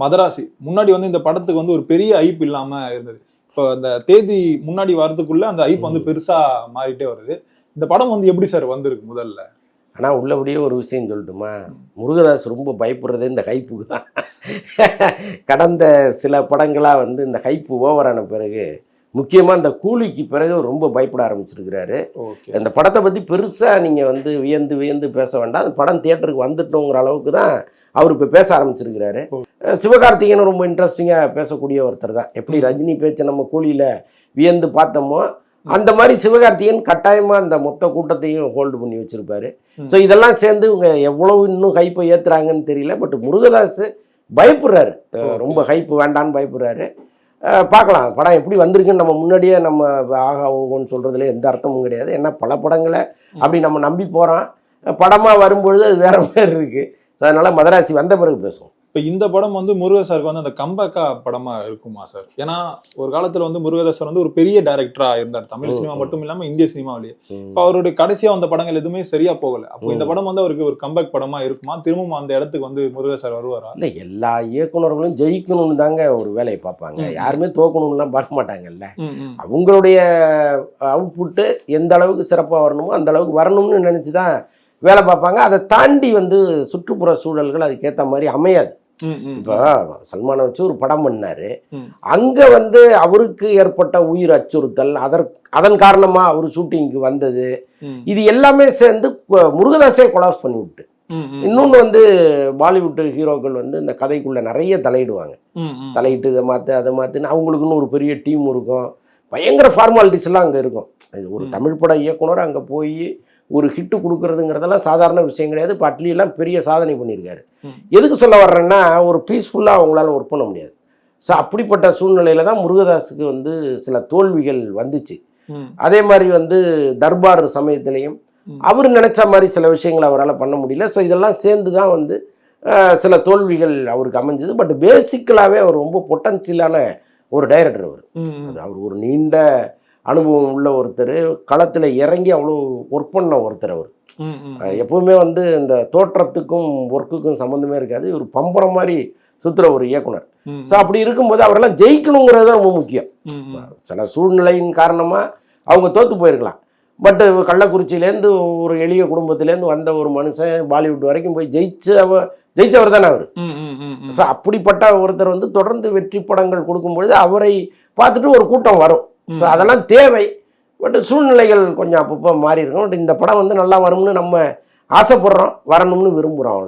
மதராசி. முன்னாடி வந்து இந்த படத்துக்கு வந்து ஒரு பெரிய ஐப் இல்லாம இருந்தது. இப்போ அந்த தேதி முன்னாடி வரதுக்குள்ள அந்த ஐப் வந்து பெருசா மாறிட்டே வருது. இந்த படம் வந்து எப்படி சார் வந்திருக்கு முதல்ல? ஆனால் உள்ளபடியே ஒரு விஷயம் சொல்லட்டுமா? முருகதாஸ் ரொம்ப பயப்படுறதே இந்த ஹைப்புக்கு தான். கடந்த சில படங்களாக வந்து இந்த ஹைப்பு ஓவரான பிறகு முக்கியமாக இந்த கூலிக்கு பிறகு ரொம்ப பயப்பட ஆரம்பிச்சிருக்கிறாரு. அந்த படத்தை பற்றி பெருசாக நீங்கள் வந்து வியந்து வியந்து பேச வேண்டாம். அந்த படம் தியேட்டருக்கு வந்துட்டோங்கிற அளவுக்கு தான் அவர் இப்போ பேச ஆரம்பிச்சிருக்கிறாரு. சிவகார்த்திகேயன் ரொம்ப இன்ட்ரெஸ்டிங்காக பேசக்கூடிய ஒருத்தர் தான். எப்படி ரஜினி பேச்சை நம்ம கூலியில் வியந்து பார்த்தோமோ அந்த மாதிரி சிவகார்த்திகேயன் கட்டாயமாக அந்த மொத்த கூட்டத்தையும் ஹோல்டு பண்ணி வச்சுருப்பாரு. ஸோ இதெல்லாம் சேர்ந்து இவங்க எவ்வளவு இன்னும் ஹைப்பை ஏற்றுறாங்கன்னு தெரியல. பட் முருகதாஸ் பயப்படுறாரு. ரொம்ப ஹைப்பு வேண்டான்னு பயப்படுறாரு. பார்க்கலாம். படம் எப்படி வந்திருக்குன்னு நம்ம முன்னாடியே நம்ம ஆகா ஓகோன்னு சொல்கிறதுல எந்த அர்த்தமும் கிடையாது. ஏன்னா பல படங்களை அப்படி நம்ம நம்பி போகிறோம் படமாக வரும்பொழுது அது வேறு மாதிரி இருக்குது ஸோ அதனால் மதராசி வந்த பிறகு பேசுவோம். இப்போ இந்த படம் வந்து முருகதாஸ் சாருக்கு வந்து அந்த கம்பேக்கா படமா இருக்குமா சார் ஏன்னா ஒரு காலத்துல வந்து முருகதாஸ் சார் வந்து ஒரு பெரிய டைரக்டரா இருந்தார் தமிழ் சினிமா. மட்டும் இல்லாம இந்திய சினிமாவிலேயே இப்போ அவருடைய கடைசியா வந்த படங்கள் எதுவுமே சரியா போகல அப்போ இந்த. படம் வந்து அவருக்கு ஒரு கம்பேக் படமா இருக்குமா திரும்பவும் அந்த இடத்துக்கு வந்து முருகதாஸ் சார் வருவாரா இல்லை எல்லா இயக்குனர்களும் ஜெயிக்கணும்னு தாங்க ஒரு வேலையை பார்ப்பாங்க. யாருமே தோக்கணும்லாம் பார்க்க மாட்டாங்கல்ல. அவங்களுடைய அவுட்புட்டு எந்த அளவுக்கு சிறப்பாக வரணுமோ அந்த அளவுக்கு வரணும்னு நினச்சி தான் வேலை பார்ப்பாங்க அதை தாண்டி வந்து சுற்றுப்புற சூழல்கள் அதுக்கேற்ற மாதிரி அமையாது. இப்போ சல்மானை வச்சு ஒரு படம் பண்ணாரு. அங்கே வந்து அவருக்கு ஏற்பட்ட உயிர் அச்சுறுத்தல் அதற் அதன் காரணமாக அவர் ஷூட்டிங்க்கு வந்தது இது எல்லாமே சேர்ந்து முருகதாஸே கொலாப்ஸ் பண்ணி விட்டு. இன்னொன்று வந்து பாலிவுட் ஹீரோக்கள் வந்து இந்த கதைக்குள்ளே நிறைய தலையிடுவாங்க. தலையிட்டு இதை மாற்று அதை மாற்றுன்னு அவங்களுக்குன்னு ஒரு பெரிய டீம் இருக்கும் பயங்கர ஃபார்மாலிட்டிஸ் எல்லாம் அங்கே இருக்கும் இது ஒரு. தமிழ் பட இயக்குனர் அங்கே போய் ஒரு ஹிட்டு கொடுக்கறதுங்கிறதெல்லாம் சாதாரண விஷயம் கிடையாது. இப்போ அட்லியெல்லாம் பெரிய சாதனை பண்ணியிருக்காரு. எதுக்கு சொல்ல வர்றேன்னா ஒரு பீஸ்ஃபுல்லாக அவங்களால ஒர்க் பண்ண முடியாது. ஸோ அப்படிப்பட்ட சூழ்நிலையில தான் முருகதாஸுக்கு வந்து சில தோல்விகள் வந்துச்சு. அதே மாதிரி வந்து தர்பார் சமயத்திலையும். அவர் நினைச்ச மாதிரி சில விஷயங்களை அவரால் பண்ண முடியல. ஸோ இதெல்லாம் சேர்ந்து தான் வந்து சில தோல்விகள் அவருக்கு அமைஞ்சது. பட் பேசிக்கலாகவே அவர் ரொம்ப பொட்டன்ஷியலான ஒரு டைரக்டர் அவர். அவர் ஒரு நீண்ட அனுபவம் உள்ள ஒருத்தர் களத்தில் இறங்கி அவ்வளோ ஒர்க் பண்ண ஒருத்தர் அவர். எப்பவுமே வந்து இந்த தோற்றத்துக்கும் ஒர்க்குக்கும் சம்மந்தமே இருக்காது. ஒரு பம்பரம் மாதிரி சுற்றுற ஒரு இயக்குனர். ஸோ அப்படி இருக்கும்போது அவரெல்லாம் ஜெயிக்கணுங்கிறது தான் ரொம்ப முக்கியம். சில சூழ்நிலையின் காரணமாக அவங்க தோற்று போயிருக்கலாம். பட் கள்ளக்குறிச்சியிலேருந்து ஒரு எளிய குடும்பத்திலேருந்து வந்த ஒரு மனுஷன் பாலிவுட் வரைக்கும் போய் ஜெயிச்சவ ஜெயிச்சவர் தானே அவர். ஸோ அப்படிப்பட்ட ஒருத்தர் வந்து தொடர்ந்து வெற்றி படங்கள் கொடுக்கும்பொழுது அவரை பார்த்துட்டு ஒரு கூட்டம் வரும். ஸோ அதெல்லாம் தேவை. பட் சூழ்நிலைகள் கொஞ்சம் அப்பப்போ மாறி இருக்கும் பட் இந்த படம் வந்து நல்லா வரும்னு நம்ம ஆசைப்படுறோம். வரணும்னு விரும்புகிறோம் அவ்வளோ